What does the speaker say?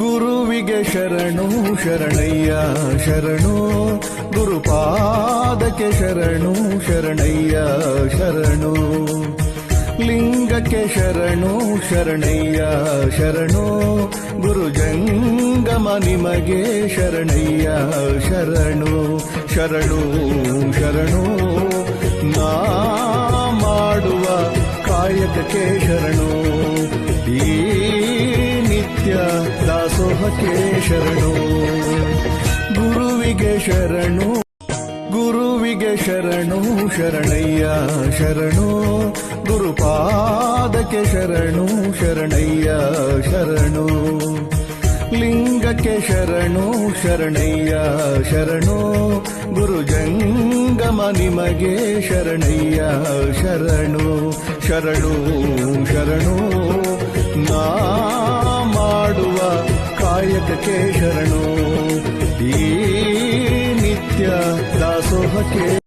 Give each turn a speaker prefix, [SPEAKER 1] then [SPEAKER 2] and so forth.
[SPEAKER 1] ಗುರುವಿಗೆ ಶರಣು ಶರಣಯ್ಯ, ಶರಣು. ಗುರುಪಾದಕ್ಕೆ ಶರಣು ಶರಣಯ್ಯ, ಶರಣು. ಲಿಂಗಕ್ಕೆ ಶರಣು ಶರಣಯ್ಯ, ಶರಣು. ಗುರು ಜಂಗಮ ನಿಮಗೆ ಶರಣಯ್ಯ, ಶರಣು. ಶರಣು ಶರಣು. ನಾ ಮಾಡುವ ಕಾಯಕಕ್ಕೆ ಶರಣು. ದಾಸೋಹಕ್ಕೆ ಶರಣು. ಗುರುವಿಗೆ ಶರಣು. ಗುರುವಿಗೆ ಶರಣು. ಶರಣಯ್ಯ ಶರಣು. ಗುರುಪಾದಕ್ಕೆ ಶರಣು. ಶರಣಯ್ಯ ಶರಣು. ಲಿಂಗಕ್ಕೆ ಶರಣು. ಶರಣಯ್ಯ ಶರಣು. ಗುರು ಜಂಗಮ ನಿಮಗೆ ಶರಣಯ್ಯ ಶರಣು. ಶರಣು ಶರಣು. ಕಾಯಕಕ್ಕೆ ಶರಣು ಈ ನಿತ್ಯ ದಾಸೋಹಕ್ಕೆ